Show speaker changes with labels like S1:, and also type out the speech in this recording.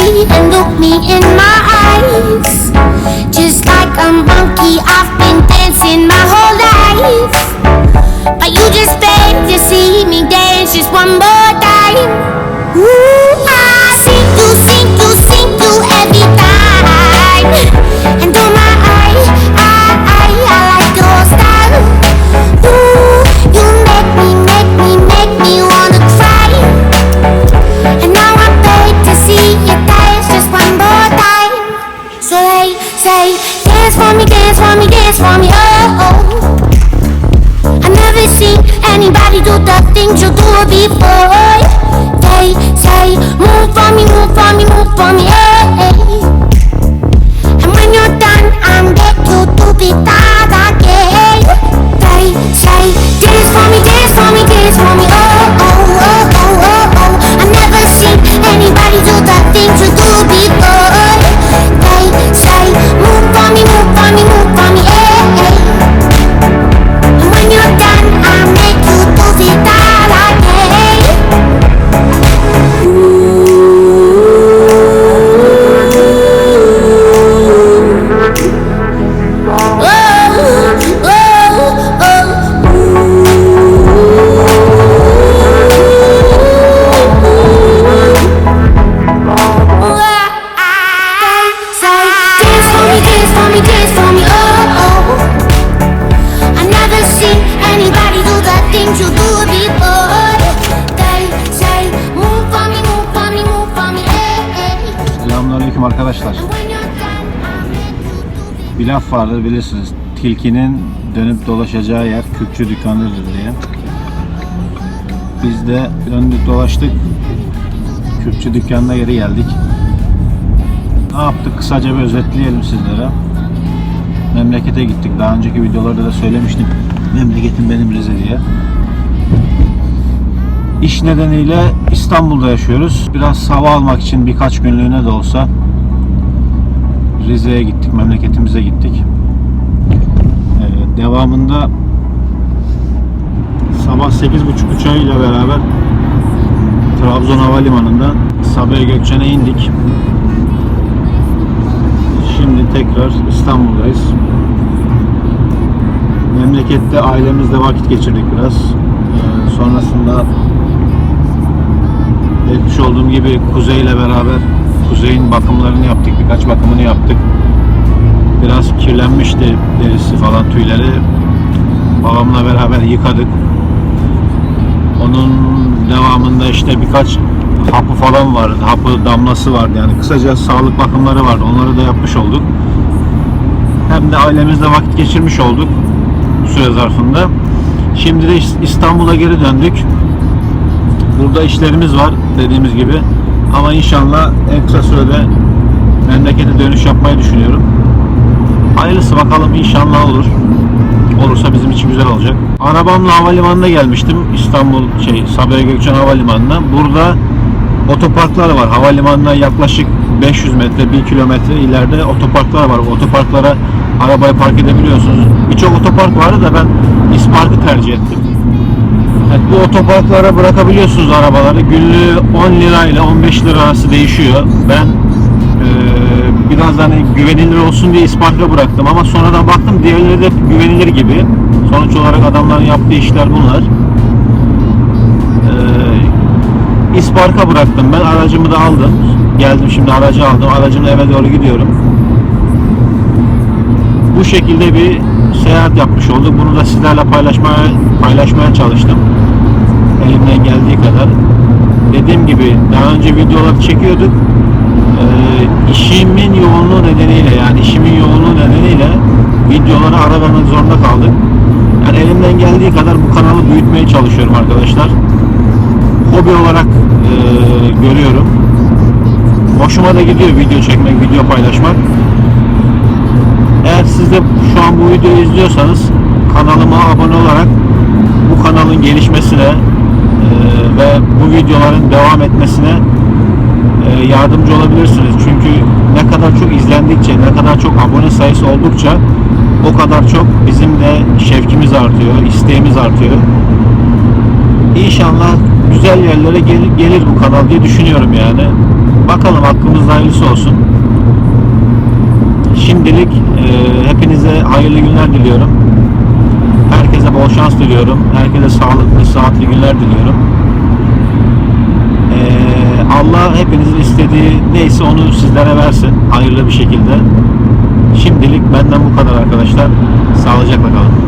S1: and look me in my eyes. Just like a monkey, I've been dancing my whole life. But you just beg to see me dance just one more time. Ooh, you do before. They say, move for me, move for me, move for me, do
S2: Bir laf vardır bilirsiniz. Tilkinin dönüp dolaşacağı yer Kürkçü dükkanıdır diye. Biz de döndük dolaştık. Kürkçü dükkanına geri geldik. Ne yaptık? Kısaca bir özetleyelim sizlere. Memlekete gittik. Daha önceki videolarda da söylemiştim. Memleketim benim Rize diye. İş nedeniyle İstanbul'da yaşıyoruz. Biraz hava almak için birkaç günlüğüne de olsa Rize'ye gittik, memleketimize gittik. Ee, devamında sabah 8.30 uçağıyla beraber Trabzon Havalimanı'nda Sabiha Gökçen'e indik. Şimdi tekrar İstanbul'dayız. Memlekette ailemizle vakit geçirdik biraz. Ee, sonrasında belirtmiş olduğum gibi Kuzey ile beraber Kuzey'in bakımlarını yaptık. Birkaç bakımını yaptık. Biraz kirlenmişti derisi falan tüyleri. Babamla beraber yıkadık. Onun devamında işte birkaç hapı falan vardı. Hapı damlası vardı yani. Kısaca sağlık bakımları vardı. Onları da yapmış olduk. Hem de ailemizle vakit geçirmiş olduk bu süre zarfında. Şimdi de İstanbul'a geri döndük. Burada işlerimiz var dediğimiz gibi. Ama inşallah en kısa sürede memlekete dönüş yapmayı düşünüyorum. Hayırlısı bakalım inşallah olur. Olursa bizim için güzel olacak. Arabamla havalimanına gelmiştim. İstanbul şey Sabiha Gökçen Havalimanı'na. Burada otoparklar var. Havalimanına yaklaşık 500 metre, 1 kilometre ileride otoparklar var. Otoparklara arabayı park edebiliyorsunuz. Birçok otopark vardı da ben İspark'ı tercih ettim. Bu otoparklara bırakabiliyorsunuz arabaları. Günlüğü 10 lira ile 15 lira arası değişiyor. Ben eee, biraz hani güvenilir olsun diye İspark'a bıraktım ama sonradan baktım diğerleri de güvenilir gibi. Sonuç olarak adamların yaptığı işler bunlar. Eee İspark'a bıraktım ben. Aracımı da aldım. Geldim şimdi aracı aldım. Aracımla eve doğru gidiyorum. Bu şekilde bir seyahat yapmış olduk. Bunu da sizlerle paylaşmaya paylaşmaya çalıştım. Elimden geldiği kadar. Dediğim gibi daha önce videolar çekiyorduk. Ee, işimin yoğunluğu nedeniyle yani işimin yoğunluğu nedeniyle videoları ara vermek zorunda kaldık. Yani elimden geldiği kadar bu kanalı büyütmeye çalışıyorum arkadaşlar. Hobi olarak e, görüyorum. Hoşuma da gidiyor video çekmek, video paylaşmak. Şu an bu videoyu izliyorsanız kanalıma abone olarak bu kanalın gelişmesine e, ve bu videoların devam etmesine e, yardımcı olabilirsiniz. Çünkü ne kadar çok izlendikçe, ne kadar çok abone sayısı oldukça o kadar çok bizim de şevkimiz artıyor, isteğimiz artıyor. İnşallah güzel yerlere gel- gelir bu kanal diye düşünüyorum yani. bakalım hakkımızda hayırlısı olsun. Şimdilik e, hepinize hayırlı günler diliyorum. Herkese bol şans diliyorum. Herkese sağlıklı, sıhhatli günler diliyorum. E, Allah hepinizin istediği neyse onu sizlere versin. Hayırlı bir şekilde. Şimdilik benden bu kadar arkadaşlar. Sağlıcakla kalın.